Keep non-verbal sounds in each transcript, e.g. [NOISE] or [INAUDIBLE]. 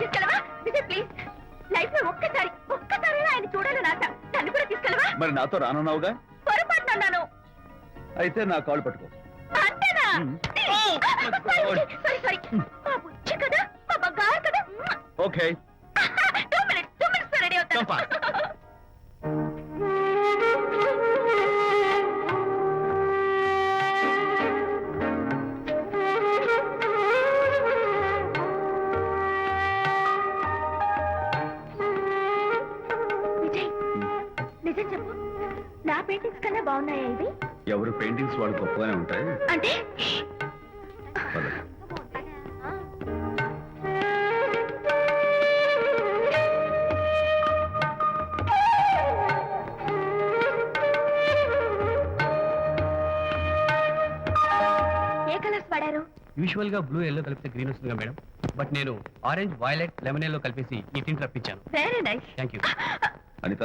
తీసుకెళ్ళవా? Vijay please లైఫ్లో ఒక్కసారి ఒక్కసారి ఆయన చూడాలని ఆశ. నన్ను కూడా తీసుకెళ్ళవా? మరి నాతో రానున్నావుగా? పొరపాటున అన్నాను. అయితే నా కాలు పట్టుకో. అంతేనా. సారీ సారీ మా బుజ్జి కదా మా బంగారు కదా. Okay. Two minutes two minutes ready అవుతాను. నిజం చెప్పు. నా పెయింటింగ్స్ కన్నా బాగున్నాయా ఇవి? ఎవరు పెయింటింగ్స్ వాళ్ళు గొప్పగానే ఉంటాయి. అంటే? పద. ఏ కలర్స్ వాడారు? యూజువల్గా బ్లూ ఎల్లో కలిపితే గ్రీన్ వస్తుందిగా మేడం. బట్ నేను ఆరెంజ్ వైలెట్ లెమన్ ఎల్లో కలిపేసి ఈ tint రప్పించాను. Very nice thank you Anitha?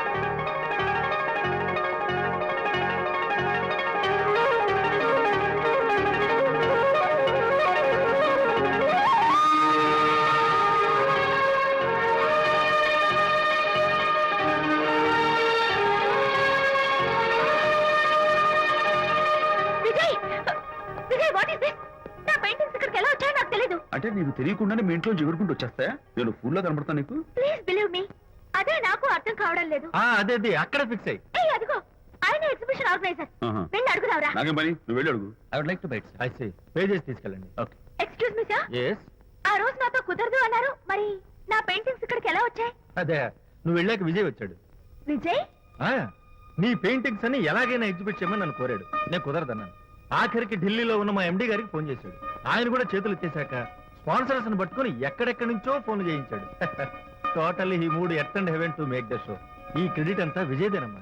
అంటే నీకు తెలియకుండానే మీ ఇంట్లో ఎగురుకుంటూ వచ్చేస్తాయా? నేను ఫుల్లో కనబడతా నీకు? ప్లీజ్ బిలీవ్ మీ అదే నాకు అర్థం కావడం లేదు. అదే అదే అక్కడ ఫిక్స్ అయ్యి. ఏ అదిగో. ఆయన ఎగ్జిబిషన్ ఆర్గనైజర్ ఆహా. వెళ్ళి అడుగుదావరా నాకేం పని? నువ్వు వెళ్ళి అడుగు. I would like to bite I see pages తీసుకెళ్ళండి. Okay excuse me sir yes ఆ రోజు నాతో కుదరదు అన్నారు. మరి నా పెయింటింగ్స్ ఇక్కడికి ఎలా వచ్చాయి? అదే నువ్వు వెళ్ళాక విజయ్ వచ్చాడు. విజయ్? ఆ, నీ పెయింటింగ్స్ అని ఎలాగైనా ఎగ్జిబిట్ చేయమని నన్ను కోరాడు. నేను కుదరదన్నాను. ఆఖరికి ఢిల్లీలో ఉన్న మా ఎండి గారికి ఫోన్ చేశాడు. ఆయన కూడా చేతులు ఎత్తేశాక స్పాన్సర్స్ని పట్టుకుని ఎక్కడెక్కడి నుంచో ఫోన్ చేయించాడు. [LAUGHS] టోటల్లీ ఈ మూడు at and heaven to make the show. ఈ క్రెడిట్ అంతా విజయదేనమ్మా.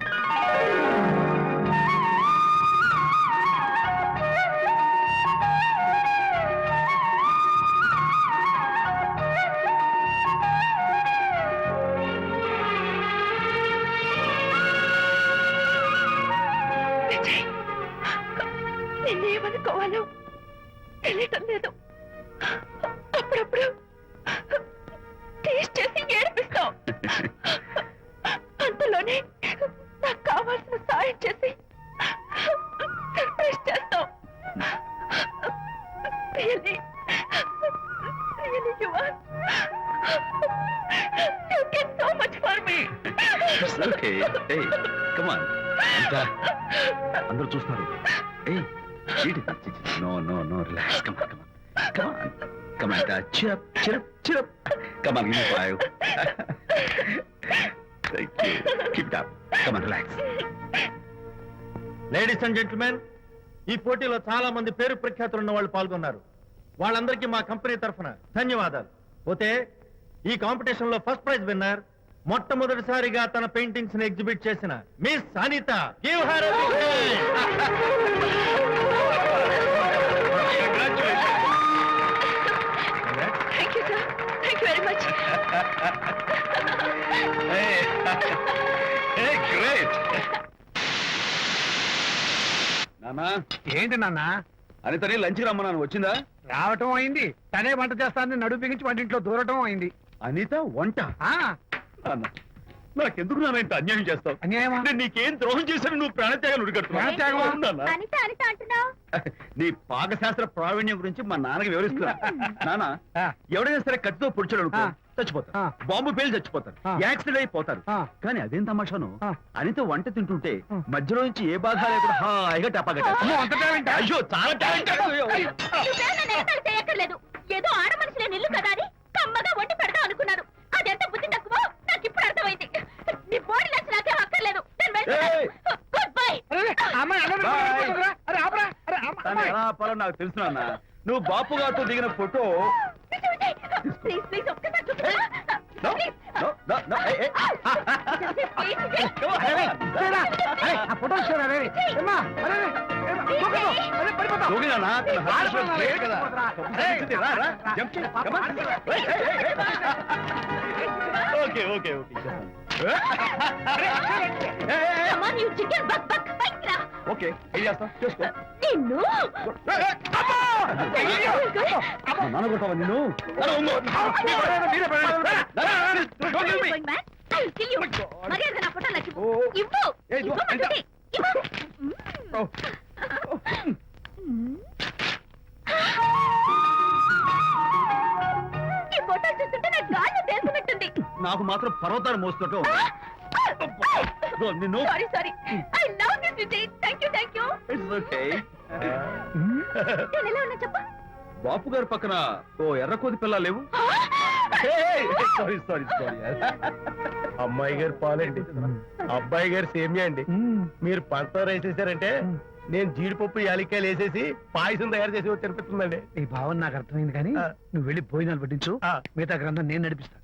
నిన్నేమనుకోవాలో తెలియటం లేదు. అప్పుడప్పుడు టేస్ట్ చేసి ఏడిపిస్తావు అంతలోనే నాకు కావాల్సిన సాయం చేసి సర్ప్రైజ్ చేస్తావు Really, really you are. You did so much for me. Okay hey come on అందరూ చూస్తున్నారు. ఏయ్ చీటి no no no relax come on come on come on come on cheer up. Cheer up cheer up come on give Thank you. Keep it up. Come on, relax. Ladies and gentlemen ఈ పోటీలో చాలా మంది పేరు ప్రఖ్యాతులు ఉన్న వాళ్ళు పాల్గొన్నారు. వాళ్ళందరికీ మా కంపెనీ తరఫున ధన్యవాదాలు. పోతే ఈ కాంపిటీషన్లో ఫస్ట్ ప్రైజ్ విన్నర్ మొట్టమొదటిసారిగా తన పెయింటింగ్స్ని ఎగ్జిబిట్ చేసిన miss Anitha. Give her [LAUGHS] Hey, great. నానా ఏంటి నాన్న? అనితని లంచ్ రమ్మన్నాను వచ్చిందా? రావటం అయింది. తనే వంట చేస్తానని నడుపు బిగించి వంటింట్లో దూరటం అయింది. అనిత వంట? ఆ. నాన్న. నాకెందుకు అన్యాయం చేస్తావు అన్యాయమా నీకేం ద్రోహం చేశాను నువ్వు ప్రాణత్యాగం ప్రాణత్యాగమా? అనిత అనిత అంటున్నావు నీ పాకశాస్త్ర ప్రావీణ్యం గురించి మా నాన్నకి వివరిస్తున్నా [LAUGHS] నాన్న ఆ. ఎవడైనా సరే కత్తితో పొడిచాడు అనుకో ఆ. చచ్చిపోతారు ఆ. బాంబు పేలి చచ్చిపోతారు ఆ. యాక్సిడెంట్ అయిపోతారు ఆ. కానీ అదేం తమాషాను ఆ. అనితో వంట తింటుంటే ఆ. మధ్యలో నుంచి ఏ బాధ లేకుండా హాయిగా టపాగట అమ్మో, అంత talent ఆ? అయ్యో చాలా టాలెంట్ నువ్వేం నన్ను ఎగతాళి చేయక్కర్లేదు ఏదో ఆడ మనుషులే నిల్లు కదా అని కమ్మగా వండి పెడదాం అనుకున్నాను అదెంత బుద్ధి తక్కువ నాకు ఇప్పుడు అర్థమైంది నీ బాడీ నచ్చి నాకేం అక్కర్లేదు నేను ఏయ్! గుడ్ బై అరే, అమ్మాయి, అరే, అరే, Bye. అరే, అరే, ఆపరా, అరే, అమ్మ, తను అమ్మాయి. ఎలా ఆపాలో నాకు తెలుసు నాన్న నువ్వు బాపు గారితో దిగిన ఫోటో ప్లీజ్ ప్లీజ్ ఒక్కసారి No, no, no, no, hey, hey. ఆ. ఏమ్మా, అరే, ఏమ్మా. అరే, పడిపోతావు. తన హార్ట్ కదా. రా, రా. చేయి. Come on. Okay okay okay ఉండు. మీరే పడండి. Don't kill me. మర్యాద నా ఫోటో నాకు మాత్రం పర్వతాన్ని మోస్తున్నట్టు నిన్ను sorry sorry I love this Vijay thank you thank you it's okay నేను ఎలా ఉన్నా చెప్పు. బాపు గారి పక్కన ఓ ఎర్ర కోతి పిల్ల లేవు? సారీ సారీ సారీ అమ్మాయి గారు పాలండి. అబ్బాయి గారు సేమియా అండి. మీరు పంచదార వేసేసారంటే నేను జీడిపప్పు యాలిక్కాయలు వేసేసి పాయసం తయారు చేసి వచ్చి అనిపిస్తుందండి నీ భావన నాకు అర్థమైంది కానీ. నువ్వు వెళ్ళి భోజనాలు పట్టించు. మిగతా గ్రంథం నేను నడిపిస్తా.